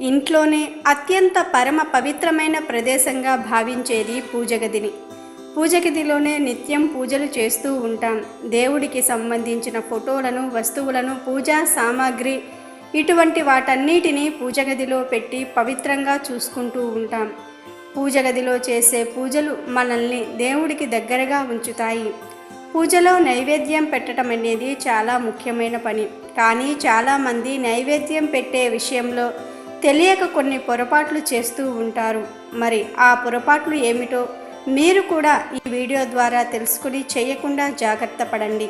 ఇంట్లోనే అత్యంత పరమ పవిత్రమైన ప్రదేశంగా భావించేది పూజగదిని. పూజగదిలోనే నిత్యం పూజలు చేస్తూ ఉంటాం. దేవుడికి సంబంధించిన ఫోటోలను వస్తువులను పూజా సామాగ్రి ఇటువంటి వాటన్నిటినీ పూజగదిలో పెట్టి పవిత్రంగా చూసుకుంటూ ఉంటాం. పూజ గదిలో చేసే పూజలు మనల్ని దేవుడికి దగ్గరగా ఉంచుతాయి. పూజలో నైవేద్యం పెట్టడం అనేది చాలా ముఖ్యమైన పని. కానీ చాలామంది నైవేద్యం పెట్టే విషయంలో తెలియక కొన్ని పొరపాట్లు చేస్తూ ఉంటారు. మరి ఆ పొరపాట్లు ఏమిటో మీరు కూడా ఈ వీడియో ద్వారా తెలుసుకుని చేయకుండా జాగ్రత్త పడండి.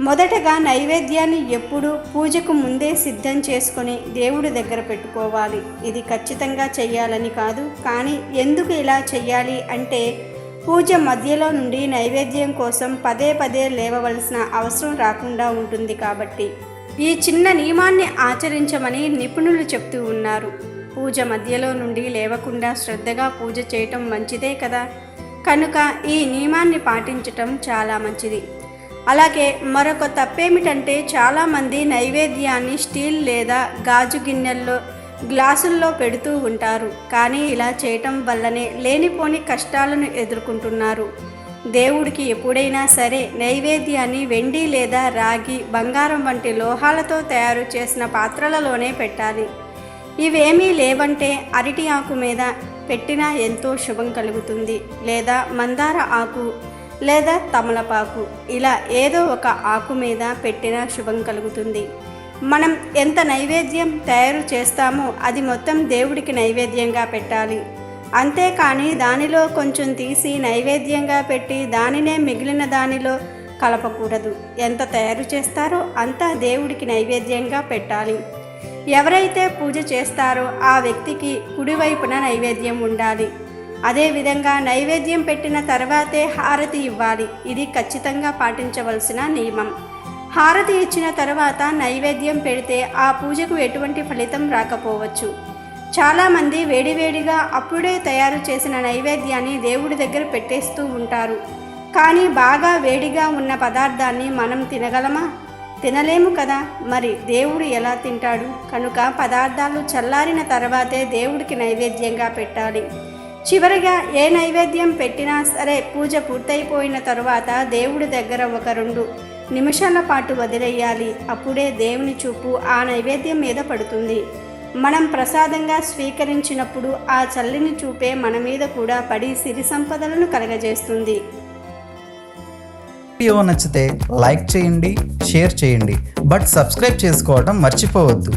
మొదటగా నైవేద్యాన్ని ఎప్పుడూ పూజకు ముందే సిద్ధం చేసుకొని దేవుడి దగ్గర పెట్టుకోవాలి. ఇది ఖచ్చితంగా చెయ్యాలని కాదు. కానీ ఎందుకు ఇలా చెయ్యాలి అంటే పూజ మధ్యలో నుండి నైవేద్యం కోసం పదే పదే లేవవలసిన అవసరం రాకుండా ఉంటుంది కాబట్టి. ఈ చిన్న నియమాన్ని ఆచరించమని నిపుణులు చెప్తూ ఉన్నారు. పూజ మధ్యలో నుండి లేవకుండా శ్రద్ధగా పూజ చేయటం మంచిదే కదా? కనుక ఈ నియమాన్ని పాటించటం చాలా మంచిది. అలాగే మరొక తప్పేమిటంటే చాలామంది నైవేద్యాన్ని స్టీల్ లేదా గాజు గిన్నెల్లో గ్లాసుల్లో పెడుతూ ఉంటారు. కానీ ఇలా చేయటం వల్లనే లేనిపోని కష్టాలను ఎదుర్కొంటున్నారు. దేవుడికి ఎప్పుడైనా సరే నైవేద్యాన్ని వెండి లేదా రాగి బంగారం వంటి లోహాలతో తయారు చేసిన పాత్రలలోనే పెట్టాలి. ఇవేమీ లేవంటే అరటి ఆకు మీద పెట్టినా ఎంతో శుభం కలుగుతుంది. లేదా మందార ఆకు లేదా తమలపాకు. ఇలా ఏదో ఒక ఆకు మీద పెట్టినా శుభం కలుగుతుంది. మనం ఎంత నైవేద్యం తయారు చేస్తామో అది మొత్తం దేవుడికి నైవేద్యంగా పెట్టాలి. అంతేకాని దానిలో కొంచెం తీసి నైవేద్యంగా పెట్టి దానినే మిగిలిన దానిలో కలపకూడదు. ఎంత తయారు చేస్తారో అంతా దేవుడికి నైవేద్యంగా పెట్టాలి. ఎవరైతే పూజ చేస్తారో ఆ వ్యక్తికి కుడివైపున నైవేద్యం ఉండాలి. అదేవిధంగా నైవేద్యం పెట్టిన తర్వాతే హారతి ఇవ్వాలి. ఇది ఖచ్చితంగా పాటించవలసిన నియమం. హారతి ఇచ్చిన తర్వాత నైవేద్యం పెడితే ఆ పూజకు ఎటువంటి ఫలితం రాకపోవచ్చు. చాలామంది వేడివేడిగా అప్పుడే తయారు చేసిన నైవేద్యాన్ని దేవుడి దగ్గర పెట్టేస్తూ ఉంటారు. కానీ బాగా వేడిగా ఉన్న పదార్థాన్ని మనం తినగలమా? తినలేము కదా. మరి దేవుడు ఎలా తింటాడు? కనుక పదార్థాలు చల్లారిన తర్వాతే దేవుడికి నైవేద్యంగా పెట్టాలి. చివరిగా ఏ నైవేద్యం పెట్టినా సరే పూజ పూర్తయిపోయిన తరువాత దేవుడి దగ్గర ఒక రెండు నిమిషాల పాటు వదిలేయాలి. అప్పుడే దేవుని చూపు ఆ నైవేద్యం మీద పడుతుంది. మనం ప్రసాదంగా స్వీకరించినప్పుడు ఆ చల్లిని చూపే మన మీద కూడా పడి సిరి సంపదలను కలగజేస్తుంది. వీడియో నచ్చితే లైక్ చేయండి షేర్ చేయండి. బట్ సబ్స్క్రైబ్ చేసుకోవడం మర్చిపోవద్దు.